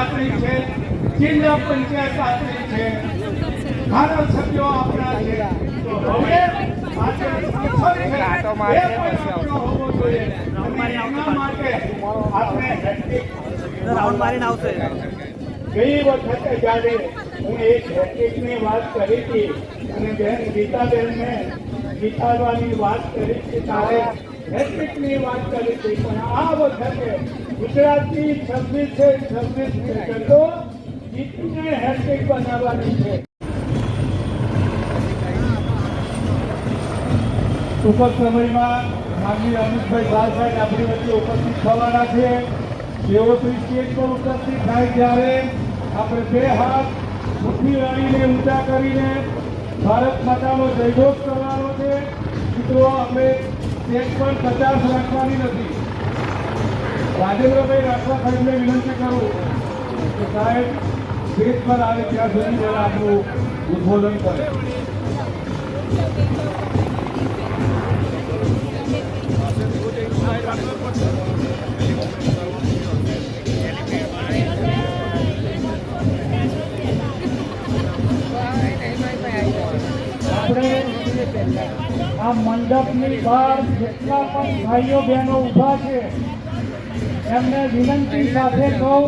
આપણી છે જિલ્લા પંચાયત આપણી છે. ધારાસભ્યો આપણા છે. તો હવે ગઈ વખતે જ્યારે હું એક હેટ્રિકની વાત કરી હતી અને બેન ગીતાબેનને જીતાડવાની વાત કરી હતી ત્યારે હેટ્રિકની વાત કરી હતી પણ આ વખતે ગુજરાતની છવ્વીસ છવ્વીસ ક્રિકેટો જીતીને હેટ્રિક બનાવવાની છે. ટૂંક સમયમાં માનવી અમિતભાઈ શાહ સાહેબ આપણી વચ્ચે ઉપસ્થિત થવાના છે. તેઓ તો સ્ટેજ પર ઉપસ્થિત થાય ત્યારે આપણે બે હાથ મુઠ્ઠી રાણીને ઊંચા કરીને ભારત માતાનો જયઘોષ કરવાનો છે. મિત્રો આપણે સ્ટેજ પણ પચાસ રાખવાની નથી. રાજેન્દ્રભાઈ રાઠવા સાહેબને વિનંતી કરું કે સાહેબ, સ્ટેજ પર આવે ત્યાં સુધી જરા આપણું ઉદ્બોધન કરે. આપણે આ મંડપની બહાર જેટલા પણ ભાઈઓ બહેનો ઊભા છે એમને વિનંતી સાથે કહું